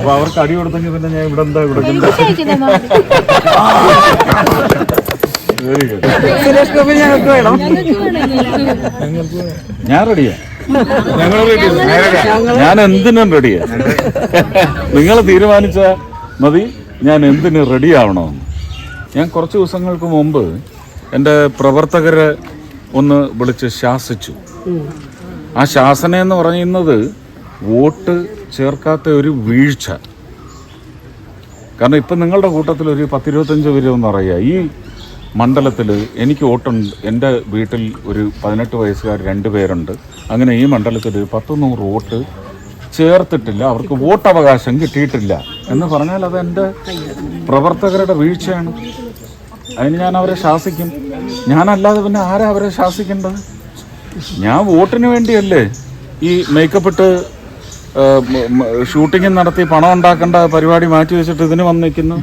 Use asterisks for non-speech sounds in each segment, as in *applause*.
അപ്പൊ അവർക്ക് അടി കൊടുത്തെങ്കിൽ പിന്നെ ഞാൻ ഇവിടെ എന്താ ഇവിടെ വെരി ഗുഡ് സുരേഷ് ഗോപി ഞങ്ങൾക്ക് വേണം. ഞാൻ റെഡിയാ. ഞാൻ എന്തിനും റെഡിയാ നിങ്ങൾ തീരുമാനിച്ച മതി. ഞാൻ എന്തിന് റെഡി ആവണമെന്ന് ഞാൻ കുറച്ച് ദിവസങ്ങൾക്ക് മുമ്പ് എന്റെ പ്രവർത്തകരെ ഒന്ന് വിളിച്ച് ശാസിച്ചു. ആ ശാസന എന്ന് പറയുന്നത് വോട്ട് ചേർക്കാത്ത ഒരു വീഴ്ച. കാരണം ഇപ്പം നിങ്ങളുടെ കൂട്ടത്തിൽ ഒരു പത്തിരുപത്തഞ്ച് പേരൊന്നും പറയുക ഈ മണ്ഡലത്തിൽ എനിക്ക് വോട്ടുണ്ട് എന്റെ വീട്ടിൽ ഒരു പതിനെട്ട് വയസ്സുകാർ രണ്ട് പേരുണ്ട് അങ്ങനെ ഈ മണ്ഡലത്തിൽ ഒരു പത്ത് നൂറ് വോട്ട് ചേർത്തിട്ടില്ല അവർക്ക് വോട്ടവകാശം കിട്ടിയിട്ടില്ല എന്ന് പറഞ്ഞാൽ അത് എന്റെ പ്രവർത്തകരുടെ വീഴ്ചയാണ്. അതിന് ഞാൻ അവരെ ശാസിക്കും. ഞാനല്ലാതെ പിന്നെ ആരാ അവരെ ശാസിക്കേണ്ടത്? ഞാൻ വോട്ടിന് വേണ്ടിയല്ലേ ഈ മേക്കപ്പ് ഇട്ട് ഷൂട്ടിംഗ് നടത്തി പണം ഉണ്ടാക്കേണ്ട പരിപാടി മാറ്റി വെച്ചിട്ട് ഇതിന് വന്ന് നിൽക്കുന്നു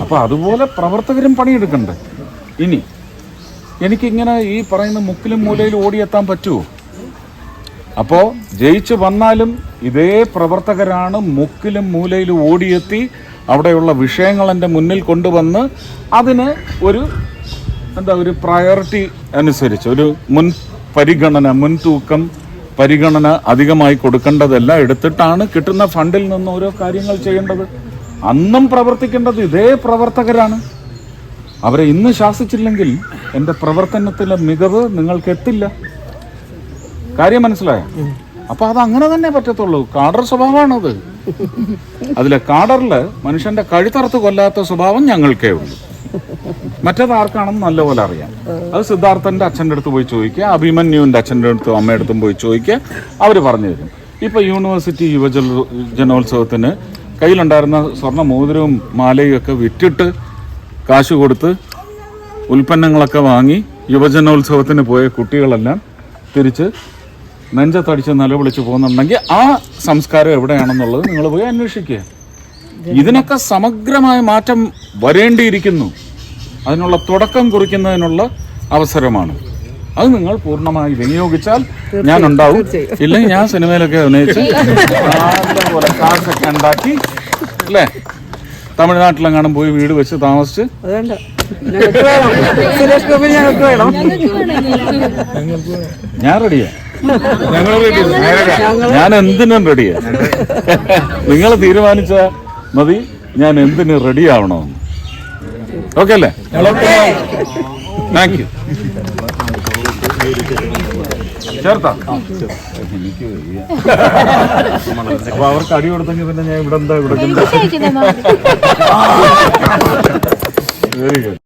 അപ്പൊ അതുപോലെ പ്രവർത്തകരും പണിയെടുക്കണ്ടേ. ഇനി എനിക്കിങ്ങനെ ഈ പറയുന്ന മുക്കിലും മൂലയിലും ഓടിയെത്താൻ പറ്റുമോ അപ്പോൾ ജയിച്ചു വന്നാലും ഇതേ പ്രവർത്തകരാണ് മുക്കിലും മൂലയിലും ഓടിയെത്തി അവിടെയുള്ള വിഷയങ്ങൾ എന്റെ മുന്നിൽ കൊണ്ടുവന്ന് അതിന് ഒരു എന്താ ഒരു പ്രയോറിറ്റി അനുസരിച്ച് ഒരു മുൻ പരിഗണന മുൻതൂക്കം പരിഗണന അധികമായി കൊടുക്കേണ്ടതല്ല എടുത്തിട്ടാണ് കിട്ടുന്ന ഫണ്ടിൽ നിന്ന് ഓരോ കാര്യങ്ങൾ ചെയ്യേണ്ടത്. അന്നും പ്രവർത്തിക്കേണ്ടത് ഇതേ പ്രവർത്തകരാണ്. അവരെ ഇന്ന് ശാസിച്ചില്ലെങ്കിൽ എന്റെ പ്രവർത്തനത്തിലെ മികവ് നിങ്ങൾക്ക് എത്തില്ല. കാര്യം മനസ്സിലായോ? അപ്പൊ അത് അങ്ങനെ തന്നെ പറ്റത്തുള്ളൂ. കാഡർ സ്വഭാവമാണത്. അതിലെ കാഡറിൽ മനുഷ്യന്റെ കഴുത്തറുത്ത് കൊല്ലാത്ത സ്വഭാവം ഞങ്ങൾക്കേ ഉള്ളൂ. മറ്റേത് ആർക്കാണെന്ന് നല്ലപോലെ അറിയാം. അത് സിദ്ധാർത്ഥന്റെ അച്ഛന്റെ അടുത്ത് പോയി ചോദിക്കുക അഭിമന്യുവിന്റെ അച്ഛന്റെ അടുത്തും അമ്മയുടെ അടുത്തും പോയി ചോദിക്കുക അവർ പറഞ്ഞു തരും. ഇപ്പൊ യൂണിവേഴ്സിറ്റി യുവജന ജനോത്സവത്തിന് കയ്യിലുണ്ടായിരുന്ന സ്വർണ മോതിരവും മാലയും ഒക്കെ വിറ്റിട്ട് കാശ് കൊടുത്ത് ഉൽപ്പന്നങ്ങളൊക്കെ വാങ്ങി യുവജനോത്സവത്തിന് പോയ കുട്ടികളെല്ലാം തിരിച്ച് നെഞ്ചത്തടിച്ച് നിലവിളിച്ച് പോകുന്നുണ്ടെങ്കിൽ ആ സംസ്കാരം എവിടെയാണെന്നുള്ളത് നിങ്ങൾ പോയി അന്വേഷിക്കുക. ഇതിനൊക്കെ സമഗ്രമായ മാറ്റം വരേണ്ടിയിരിക്കുന്നു. അതിനുള്ള തുടക്കം കുറിക്കുന്നതിനുള്ള അവസരമാണ്. അത് നിങ്ങൾ പൂർണമായി വിനിയോഗിച്ചാൽ ഞാൻ ഉണ്ടാവും ഇല്ലെങ്കിൽ ഞാൻ സിനിമയിലൊക്കെ അഭിനയിച്ച് *laughs* നല്ലപോലെ കാശൊക്കെ ഉണ്ടാക്കി അല്ലേ? തമിഴ്നാട്ടിലെങ്ങാനും പോയി വീട് വെച്ച് താമസിച്ച് ഞാൻ റെഡിയാ. ഞാൻ എന്തിനും റെഡിയാ. നിങ്ങൾ തീരുമാനിച്ച മതി ഞാൻ എന്തിന് റെഡി ആവണമെന്ന് ഓക്കെ അല്ലേ? താങ്ക് യു ചേർത്താ? എനിക്ക്. അപ്പൊ അവർക്ക് അടി കൊടുത്തെങ്കിൽ പിന്നെ ഞാൻ ഇവിടെ എന്താ ഇവിടെ വെരി ഗുഡ്